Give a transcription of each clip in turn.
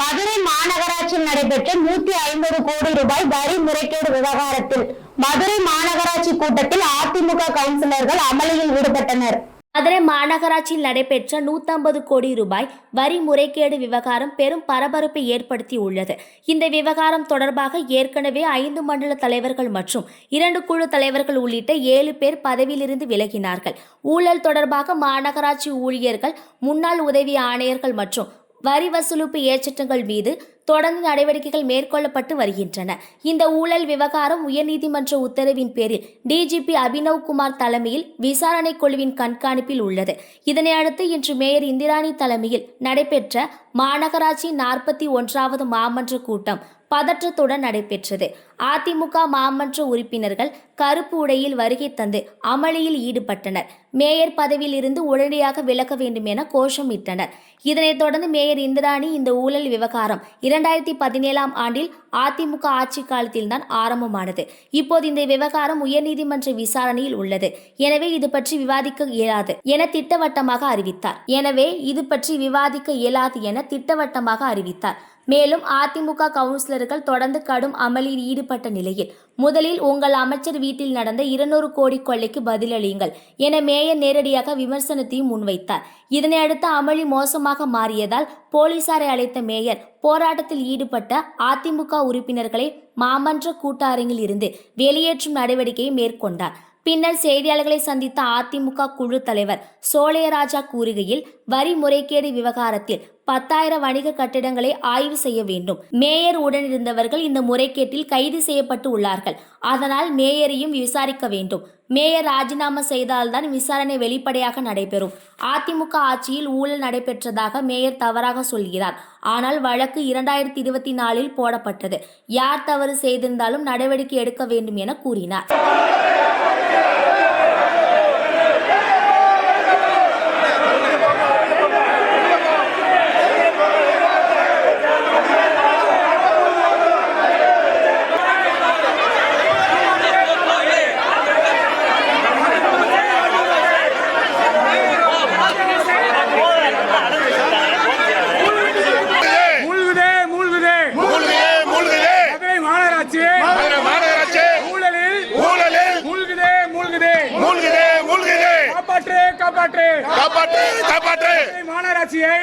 மதுரை மாநகராட்சியில் நடைபெற்ற நூத்தி ஐம்பது கோடி ரூபாய் வரி முறைகேடு விவகாரத்தில் மதுரை மாநகராட்சி கூட்டத்தில் அதிமுக கவுன்சிலர்கள் அமளியில் ஈடுபட்டனர். மதுரை மாநகராட்சியில் நடைபெற்ற நூற்றம்பது கோடி ரூபாய் வரி முறைகேடு விவகாரம் பெரும் பரபரப்பை ஏற்படுத்தி உள்ளது இந்த விவகாரம் தொடர்பாக ஏற்கனவே ஐந்து மண்டல தலைவர்கள் மற்றும் இரண்டு குழு தலைவர்கள் உள்ளிட்ட ஏழு பேர் பதவியிலிருந்து விலகினார்கள். ஊழல் தொடர்பாக மாநகராட்சி ஊழியர்கள் முன்னாள் உதவி ஆணையர்கள் மற்றும் வரி வசூலிப்பு ஏற்றங்கள் மீது தொடர்ந்து நடவடிக்கைகள் மேற்கொள்ளப்பட்டு வருகின்றன. இந்த ஊழல் விவகாரம் உயர்நீதிமன்ற உத்தரவின் பேரில் டிஜிபி அபினவ் குமார் தலைமையில் விசாரணை குழுவின் கண்காணிப்பில் உள்ளது. இதனையடுத்து இன்று மேயர் இந்திராணி தலைமையில் நடைபெற்ற மாநகராட்சி நாற்பத்தி ஒன்றாவது மாமன்ற கூட்டம் பதற்றத்துடன் நடைபெற்றது. அதிமுக மாமன்ற உறுப்பினர்கள் கருப்பு உடையில் வருகை தந்து அமளியில் ஈடுபட்டனர். மேயர் பதவியில் இருந்து உடனடியாக விலக வேண்டும் என கோஷமிட்டனர். இதனைத் தொடர்ந்து மேயர் இந்திராணி இந்த ஊழல் விவகாரம் இரண்டாயிரத்தி பதினேழாம் ஆண்டில் அதிமுக ஆட்சி காலத்தில்தான் ஆரம்பமானது. இப்போது இந்த விவகாரம் உயர்நீதிமன்ற விசாரணையில் உள்ளது. எனவே இது பற்றி விவாதிக்க இயலாது என திட்டவட்டமாக அறிவித்தார். எனவே இது பற்றி விவாதிக்க இயலாது என திட்டவட்டமாக அறிவித்தார். மேலும் அதிமுக கவுன்சிலர்கள் தொடர்ந்து கடும் அமளியில் ஈடுபட்ட நிலையில் முதலில் உங்கள் அமைச்சர் வீட்டில் நடந்த இருநூறு கோடி கொள்ளைக்கு பதிலளியுங்கள் என மேயர் நேரடியாக விமர்சனத்தையும் முன்வைத்தார். இதனையடுத்து அமளி மோசமாக மாறியதால் போலீசாரை அழைத்த மேயர் போராட்டத்தில் ஈடுபட்ட அதிமுக உறுப்பினர்களை மாமன்ற கூட்டரங்கில் இருந்து வெளியேற்றும் நடவடிக்கையை மேற்கொண்டார். பின்னர் செய்தியாளர்களை சந்தித்த அதிமுக குழு தலைவர் சோழையராஜா கூறுகையில் வரி முறைகேடு விவகாரத்தில் பத்தாயிரம் வணிக கட்டிடங்களை ஆய்வு செய்ய வேண்டும். மேயர் உடனிருந்தவர்கள் இந்த முறைகேட்டில் கைது செய்யப்பட்டு உள்ளார்கள். அதனால் மேயரையும் விசாரிக்க வேண்டும். மேயர் ராஜினாமா செய்தால்தான் விசாரணை வெளிப்படையாக நடைபெறும். அதிமுக ஆட்சியில் ஊழல் நடைபெற்றதாக மேயர் தவறாக சொல்கிறார். ஆனால் வழக்கு இரண்டாயிரத்தி இருபத்தி நாலில் போடப்பட்டது. யார் தவறு செய்திருந்தாலும் நடவடிக்கை எடுக்க வேண்டும் என கூறினார். காப்பாற்று. காப்பாற்று காப்பாற்று. மாநகராட்சியை.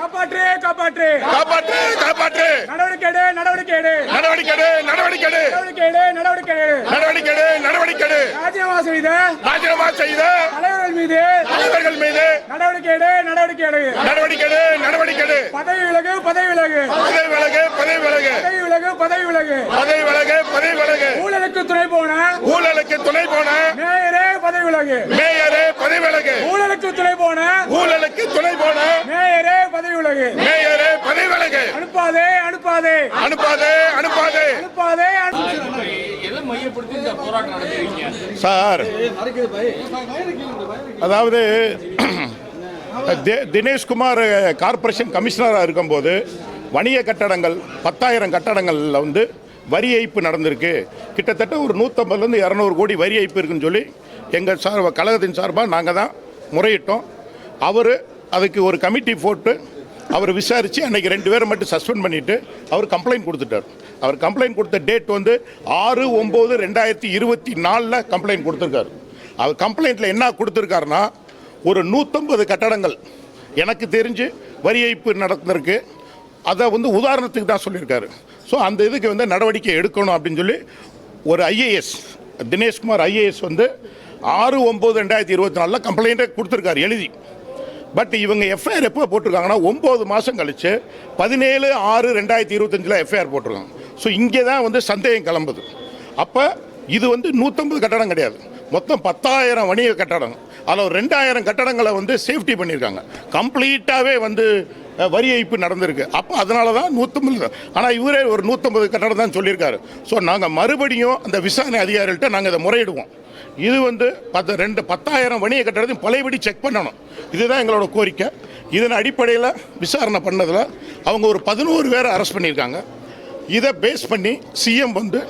காப்பாற்று காப்பாற்று. காப்பாற்று காப்பாற்று. நடவடிக்கை எடு நடவடிக்கை எடு நடவடிக்கை எடு, நடவடிக்கை எடு, நடவடிக்கை எடு நடவடிக்கை எடு நடவடிக்கை எடு, நடவடிக்கை எடு. ராஜினாமா செய்த. ராஜினாமா செய்த. தலைவர்கள் மீது. தலைவர்கள் மீது. நடவடிக்கை எடு நடவடிக்கை எடு நடவடிக்கை எடு, நடவடிக்கை எடு. பதவி விலகு பதவி விலகு பதவி விலகு பதவி விலகு பதவி விலகு பதவி விலகு பதவி விலகு பதவி விலகு ஊழலுக்கு துணை போன ஊழலுக்கு துணை போன மேயரே பதவி விலகு மேயரே பதவி விலகு ஊழலுக்கு துணை போன ஊழலுக்கு துணை போன மேயரே பதவி விலகு மேயரே பதவி விலகு அனுப்பாதே அனுப்பாதே அனுப்பாதே. அனுப்பாதே அனுப்பாதே அனு- சார் அதாவது தினேஷ்குமார் கார்ப்பரேஷன் கமிஷனராக இருக்கும்போது வணிக கட்டடங்கள் பத்தாயிரம் கட்டடங்களில் வந்து வரி ஏய்ப்பு நடந்திருக்கு. கிட்டத்தட்ட ஒரு நூற்றம்பதுலேருந்து இரநூறு கோடி வரி ஏய்ப்பு இருக்குன்னு சொல்லி எங்கள் சார் கழகத்தின் சார்பாக நாங்கள் தான் முறையிட்டோம். அவர் அதுக்கு ஒரு கமிட்டி போட்டு அவர் விசாரித்து அன்னைக்கு ரெண்டு பேரை மட்டும் சஸ்பெண்ட் பண்ணிவிட்டு அவர் கம்ப்ளைண்ட் கொடுத்துட்டார். அவர் கம்ப்ளைண்ட் கொடுத்த டேட் வந்து ஆறு ஒம்பது ரெண்டாயிரத்தி இருபத்தி நாலில் கம்ப்ளைண்ட் கொடுத்துருக்காரு. அவர் கம்ப்ளைண்ட்டில் என்ன கொடுத்துருக்காருன்னா ஒரு நூற்றம்பது கட்டடங்கள் எனக்கு தெரிஞ்சு வரி ஏய்ப்பு நடந்திருக்கு. அதை வந்து உதாரணத்துக்கு தான் சொல்லியிருக்காரு. ஸோ அந்த இதுக்கு வந்து நடவடிக்கை எடுக்கணும் அப்படின்னு சொல்லி ஒரு ஐஏஎஸ் தினேஷ்குமார் ஐஏஎஸ் வந்து ஆறு ஒம்பது ரெண்டாயிரத்தி இருபத்தி நாலில் கம்ப்ளைண்ட்டை கொடுத்துருக்காரு எழுதி. பட் இவங்க எஃப்ஐஆர் எப்போ போட்டிருக்காங்கன்னா ஒம்பது மாதம் கழிச்சு பதினேழு ஆறு ரெண்டாயிரத்தி இருபத்தஞ்சில் எஃப்ஐஆர் போட்டிருக்காங்க. ஸோ இங்கே தான் வந்து சந்தேகம் கிளம்புது. அப்போ இது வந்து நூற்றம்பது கட்டடம் கிடையாது. மொத்தம் பத்தாயிரம் வணிக கட்டடம். அதில் ஒரு ரெண்டாயிரம் கட்டடங்களை வந்து சேஃப்டி பண்ணியிருக்காங்க. கம்ப்ளீட்டாகவே வந்து வரி ஏய்ப்பு நடந்திருக்கு. அப்போ அதனால தான் நூற்றம்பது ஆனால் இவரே ஒரு நூற்றம்பது கட்டடம் தான் சொல்லியிருக்காரு. ஸோ நாங்கள் மறுபடியும் அந்த விசாரணை அதிகாரிகள்கிட்ட நாங்கள் இதை முறையிடுவோம். இது வந்து பத்து ரெண்டு பத்தாயிரம் வணிக கட்டடத்தையும் பழையபடி செக் பண்ணணும். இதுதான் எங்களோட கோரிக்கை. இதன் அடிப்படையில் விசாரணை பண்ணதில் அவங்க ஒரு பதினோரு பேரை அரெஸ்ட் பண்ணியிருக்காங்க. இதை பேஸ் பண்ணி சிஎம் வந்து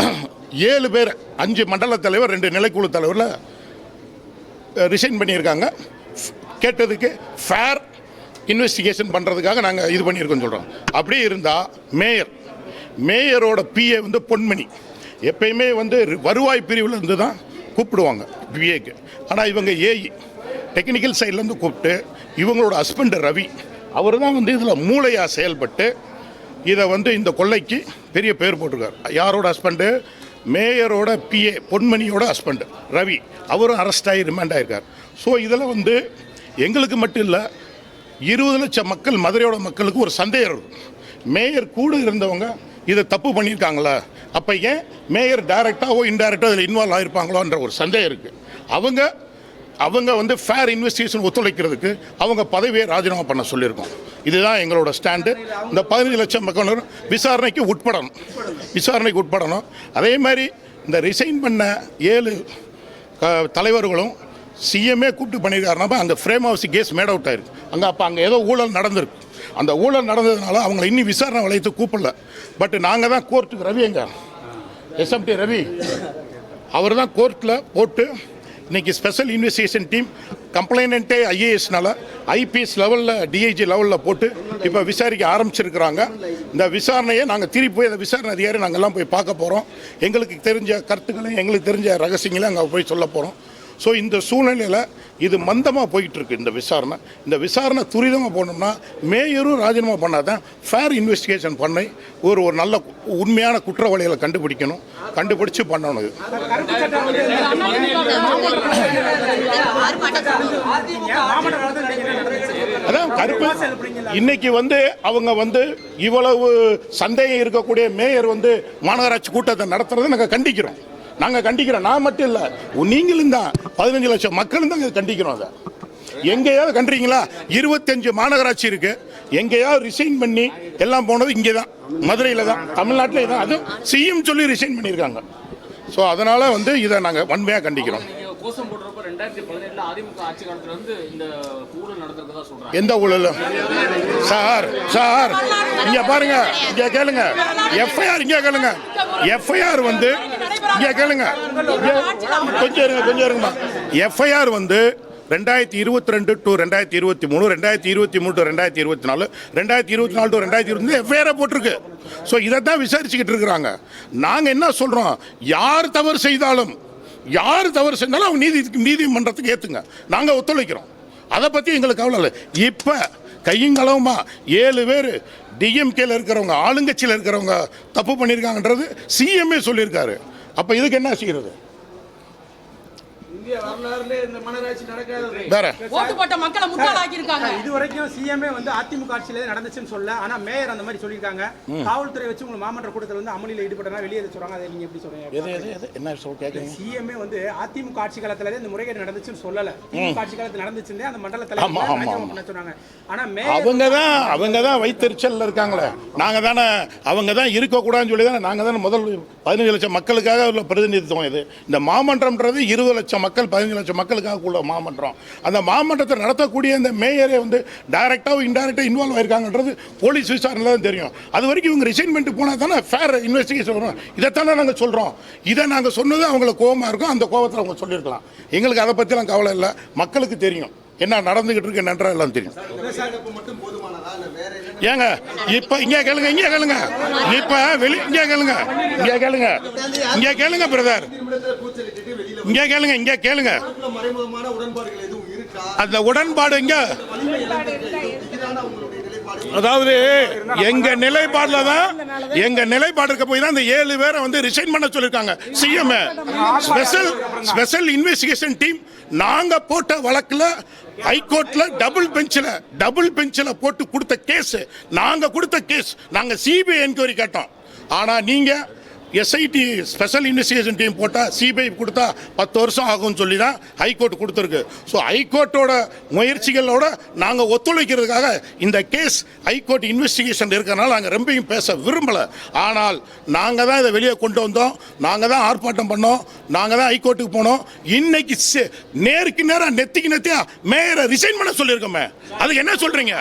ஏழு பேர் அஞ்சு மண்டல தலைவர் ரெண்டு நிலைக்குழு தலைவரில் ரிசைன் பண்ணியிருக்காங்க. கேட்டதுக்கு ஃபேர் இன்வெஸ்டிகேஷன் பண்ணுறதுக்காக நாங்கள் இது பண்ணியிருக்கோம் சொல்கிறோம் அப்படியே இருந்தால் மேயர் மேயரோட பிஏ வந்து பொன்மணி. எப்பயுமே வந்து வருவாய் பிரிவில் இருந்து தான் கூப்பிடுவாங்க பிஏக்கு ஆனால் இவங்க ஏஇ டெக்னிக்கல் சைட்லேருந்து கூப்பிட்டு இவங்களோட ஹஸ்பண்ட் ரவி அவர் தான் வந்து இதில் மூளையாக செயல்பட்டு இதை வந்து இந்த கொள்ளைக்கு பெரிய பேர் போட்டிருக்கார். யாரோட ஹஸ்பண்டு மேயரோட பிஏ பொன்மணியோட ஹஸ்பண்டு ரவி. அவரும் அரெஸ்ட் ஆகி ரிமாண்ட் ஆயிருக்கார். ஸோ இதில் வந்து எங்களுக்கு மட்டும் இல்லை இருபது லட்சம் மக்கள் மதுரையோட மக்களுக்கு ஒரு சந்தேகம் இருக்கும் மேயர் கூட இருந்தவங்க இதை தப்பு பண்ணியிருக்காங்களா? அப்போ ஏன் மேயர் டைரெக்டாகவோ இன்டைரக்டாக இதில் இன்வால்வ் ஆகிருப்பாங்களோன்ற ஒரு சந்தேகம் இருக்குது அவங்க அவங்க வந்து ஃபேர் இன்வெஸ்டிகேஷன் ஒத்துழைக்கிறதுக்கு அவங்க பதவியை ராஜினாமா பண்ண சொல்லியிருக்கோம். இதுதான் எங்களோட ஸ்டாண்டு இந்த பதினஞ்சு லட்சம் மக்கள் விசாரணைக்கு உட்படணும். விசாரணைக்கு உட்படணும். அதே மாதிரி இந்த ரிசைன் பண்ண ஏழு தலைவர்களும் சிஎம்ஏ கூப்பிட்டு பண்ணியிருக்காருனா அந்த frame house case made out ஆயிருக்கு. அங்கே அப்போ அங்கே ஏதோ ஊழல் நடந்திருக்கு. அந்த ஊழல் நடந்ததுனால அவங்கள இன்னும் விசாரணை வளையத்து கூப்பிடல. பட் நாங்கள் தான் கோர்ட்டுக்கு ரவி எங்க? எஸ்எம்டி ரவி. அவர் தான் கோர்ட்டில் போட்டு இன்னைக்கு ஸ்பெஷல் இன்வெஸ்டிகேஷன் டீம் கம்ப்ளைனண்ட்டே ஐஏஎஸ்னால ஐபிஎஸ் லெவலில் டிஐஜி லெவலில் போட்டு இப்போ விசாரிக்க ஆரம்பிச்சிருக்கிறாங்க. இந்த விசாரணையை நாங்கள் திருப்பி போய் அந்த விசாரணை அதிகாரி நாங்கள்லாம் போய் பார்க்க போகிறோம் எங்களுக்கு தெரிஞ்ச கருத்துக்களையும் எங்களுக்கு தெரிஞ்ச ரகசியங்களையும் அங்கே போய் சொல்ல போகிறோம் ஸோ இந்த சூழ்நிலையில் இது மந்தமாக போயிட்டுருக்கு இந்த விசாரணை. இந்த விசாரணை துரிதமாக போனோம்னா மேயரும் ராஜினாமா பண்ணாதான் ஃபேர் இன்வெஸ்டிகேஷன் பண்ணி ஒரு ஒரு நல்ல உண்மையான குற்றவாளிகளை கண்டுபிடிக்கணும். கண்டுபிடிச்சு பண்ணணும் இது. அதான் கருப்பு. இன்னைக்கு வந்து அவங்க வந்து இவ்வளவு சந்தேகம் இருக்கக்கூடிய மேயர் வந்து மாநகராட்சி கூட்டத்தை நடத்துறதை நாங்கள் கண்டிக்கிறோம். நாங்கள் கண்டிக்கிறோம். நான் மட்டும் இல்லை. நீங்களும் தான். பதினஞ்சு லட்சம் மக்களும் தான் இதை கண்டிக்கிறோம் அதை. எங்கேயாவது கண்டுறீங்களா இருபத்தஞ்சு மாநகராட்சி இருக்கு. எங்கேயாவது ரிசைன் பண்ணி எல்லாம் போனது இங்கே தான் மதுரையில் தான். தமிழ்நாட்டில் தான் அதுவும் சிஎம் சொல்லி ரிசைன் பண்ணியிருக்காங்க. ஸோ அதனால் வந்து இதை நாங்கள் வன்மையாக கண்டிக்கிறோம் கோஷம் போடுறப்ப ரெண்டாயிரத்தி பதினேழுல அதிமுக ஆட்சி காலத்துல இருந்து இந்த ஊழல் நடந்திருக்கதா சொல்றாங்க எந்த ஊழல் சார் சார் இங்க பாருங்க. இங்க கேளுங்க. எஃப்ஐஆர் இங்க கேளுங்க. எஃப்ஐஆர் வந்து இங்கே கேளுங்க. கொஞ்சம் இருங்க கொஞ்சம் இருங்கம்மா. எஃப்ஐஆர் வந்து ரெண்டாயிரத்தி இருபத்தி ரெண்டு டு ரெண்டாயிரத்தி இருபத்தி மூணு ரெண்டாயிரத்தி இருபத்தி மூணு டு ரெண்டாயிரத்தி இருபத்தி நாலு ரெண்டாயிரத்தி இருபத்தி நாலு டு ரெண்டாயிரத்தி இருபத்தி எஃப்ஐஆர் போட்டிருக்கு. ஸோ இதை தான் விசாரிச்சுக்கிட்டு இருக்கிறாங்க. நாங்கள் என்ன சொல்கிறோம் யார் தவறு செய்தாலும் யார் தவறு செஞ்சாலும் அவங்க நீதி நீதிமன்றத்துக்கு ஏற்றுங்க நாங்கள் ஒத்துழைக்கிறோம். அதை பற்றி எங்களுக்கு கவலை இல்லை. இப்போ கையங்களவுமா ஏழு பேர் டிஎம்கேல இருக்கிறவங்க ஆளுங்கட்சியில் இருக்கிறவங்க தப்பு பண்ணியிருக்காங்கன்றது சிஎம்ஏ சொல்லியிருக்காரு. அப்போ இதுக்கு என்ன செய்கிறது இந்திய வரலாறுல இந்த மனராட்சி நடக்காது வேற. ஓட்டு போட்ட மக்களை முட்டாளாக்கி இருக்காங்க இது வரைக்கும் சிஎம்ஏ வந்து அதிமுக ஆட்சியில நடந்துச்சுன்னு சொல்ல ஆனா மேயர் அந்த மாதிரி சொல்லியிருக்காங்க. காவல்துறை வச்சு உங்க மாமன்ற கூட்டத்தில் வந்து அமளியில ஈடுபட்டனா வெளியே சொல்றாங்க? அதை நீங்க எப்படி சொல்றீங்க? எது எது என்ன சொல் கேட்குறீங்க சிஎம்ஏ வந்து அதிமுக ஆட்சி காலத்துல இந்த முறைகேடு நடந்துச்சுன்னு சொல்லல. திமுக ஆட்சி காலத்துல நடந்துச்சுன்னு அந்த மண்டல தலைவர் சொன்னாங்க. ஆனா மேயர் அவங்க தான் அவங்க தான் வைத்தறிச்சல்ல இருக்காங்களே. நாங்கள் தானே அவங்க தான் இருக்கக்கூடாதுன்னு சொல்லி தானே நாங்கள் தானே முதல் பதினஞ்சு லட்சம் மக்களுக்காக உள்ள பிரதிநிதித்துவம் இது. இந்த மாமன்றம்ன்றது இருபது லட்சம் மக்கள் பதினஞ்சு லட்சம் மக்களுக்காக உள்ள மாமன்றம். அந்த மாமன்றத்தை நடத்தக்கூடிய இந்த மேயரே வந்து டைரக்டாகவும் இன்டைரக்டாக இன்வால்வ் ஆயிருக்காங்கன்றது போலீஸ் விசாரணையில் தான் தெரியும். அது வரைக்கும் இவங்க ரிசைன்மெண்ட் போனால் தானே ஃபேர் இன்வெஸ்டிகேஷன் வரும். இதைத்தானே நாங்கள் சொல்கிறோம் இதை நாங்கள் சொன்னது அவங்களுக்கு கோபமாக இருக்கும். அந்த கோபத்தில் அவங்க சொல்லியிருக்கலாம். எங்களுக்கு அதை பற்றிலாம் கவலை இல்லை. மக்களுக்கு தெரியும். என்ன நடந்துகிட்டு இருக்கு நன்றா எல்லாம் தெரியும். ஏங்க இப்ப இங்க கேளுங்க இங்க கேளுங்க. இப்ப வெளி இங்க கேளுங்க. இங்க கேளுங்க. இங்க கேளுங்க பிரதர் இங்க கேளுங்க இங்க கேளுங்க. அந்த உடன்பாடு இங்க. அதாவது எங்க நிலைப்பாடுல தான் எங்க நிலைப்பாடு இருக்க போய் தான் இந்த ஏழு பேரை வந்து ரிசைன் பண்ண சொல்லிருக்காங்க. CM special special investigation team நாங்க போட்ட வழக்குல ஹைகோர்ட்ல டபுள் பெஞ்சில் டபுள் பெஞ்சில் போட்டு கொடுத்த கேஸ் நாங்க கொடுத்த கேஸ் நாங்க சிபிஐ என்கொயரி கேட்டோம். ஆனா நீங்க எஸ்ஐடி ஸ்பெஷல் இன்வெஸ்டிகேஷன் டீம் போட்டால் சிபிஐ கொடுத்தா பத்து வருஷம் ஆகும்னு சொல்லி தான் ஹைகோர்ட் கொடுத்துருக்கு. ஸோ ஹைகோர்ட்டோட முயற்சிகளோட நாங்கள் ஒத்துழைக்கிறதுக்காக இந்த கேஸ் ஹைகோர்ட் இன்வெஸ்டிகேஷன் இருக்கிறனால நாங்கள் ரொம்பையும் பேச விரும்பலை. ஆனால் நாங்கள் தான் இதை வெளியே கொண்டு வந்தோம். நாங்கள் தான் ஆர்ப்பாட்டம் பண்ணோம். நாங்கள் தான் ஹைகோர்ட்டுக்கு போனோம். இன்னைக்கு நேருக்கு நேராக நெத்திக்கு நெத்தியா மேயரை ரிசைன் பண்ண சொல்லியிருக்கோமே. அதுக்கு என்ன சொல்கிறீங்க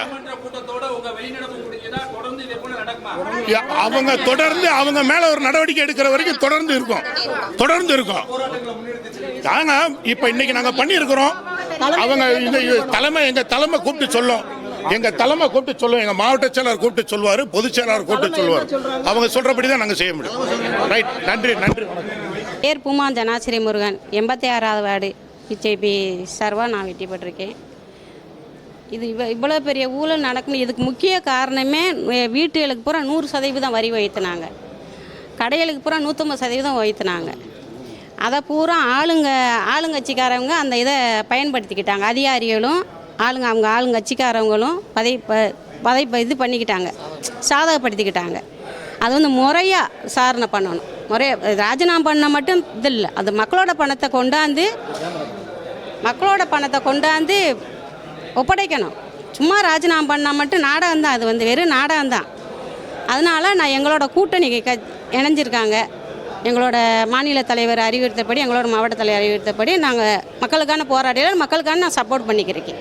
அவங்க தொடர்ந்து அவங்க மேல ஒரு நடவடிக்கை எடுக்கிற வரைக்கும் தொடர்ந்து இருக்கும். தொடர்ந்து இருக்கும். நாங்க இப்ப இன்னைக்கு நாங்க பண்ணியிருக்கிறோம். அவங்க இந்த தலைமை எங்க தலைமை கூப்பிட்டு சொல்லும். எங்க தலைமை கூப்பிட்டு சொல்லுவோம் எங்க மாவட்ட செயலர் கூப்பிட்டு சொல்லுவாரு பொதுச் செயலாளர் கூப்பிட்டு சொல்லுவார். அவங்க சொல்றபடி தான் நாங்க செய்ய முடியும். ரைட் நன்றி நன்றி. பேர் பூமா ஜனாசிரி முருகன். எண்பத்தி ஆறாவது வார்டு. பிஜேபி சார்பாக நான் வெற்றி பெற்றிருக்கேன். இது இவ இவ்வளோ பெரிய ஊழல் நடக்கணும் இதுக்கு முக்கிய காரணமே வீட்டுகளுக்கு பூரா நூறு சதவீதம் வரி வைத்தினாங்க கடைகளுக்கு பூரா நூற்றம்பது சதவீதம் வைத்தினாங்க அதை பூரா ஆளுங்க ஆளுங்கட்சிக்காரவங்க அந்த இதை பயன்படுத்திக்கிட்டாங்க. அதிகாரிகளும் ஆளுங்க அவங்க ஆளுங்கட்சிக்காரவங்களும் பதை ப- பதவி ப- இது பண்ணிக்கிட்டாங்க. சாதகப்படுத்திக்கிட்டாங்க. அது வந்து முறையாக விசாரணை பண்ணணும். முறையாக ராஜினாமா பண்ண மட்டும் இது இல்லை. அது மக்களோட பணத்தை கொண்டாந்து மக்களோட பணத்தை கொண்டாந்து ஒப்படைக்கணும். சும்மா ராஜினாமா பண்ணால் மட்டும் நாடகம் தான் அது வந்து வெறும் நாடகம் தான். அதனால் நான் எங்களோட கூட்டணி க இணைஞ்சிருக்காங்க. எங்களோட மாநில தலைவர் அறிவுறுத்தபடி எங்களோட மாவட்ட தலைவர் அறிவுறுத்தபடி நாங்கள் மக்களுக்கான போராடியில் மக்களுக்கான நான் சப்போர்ட் பண்ணிக்கிறேன்.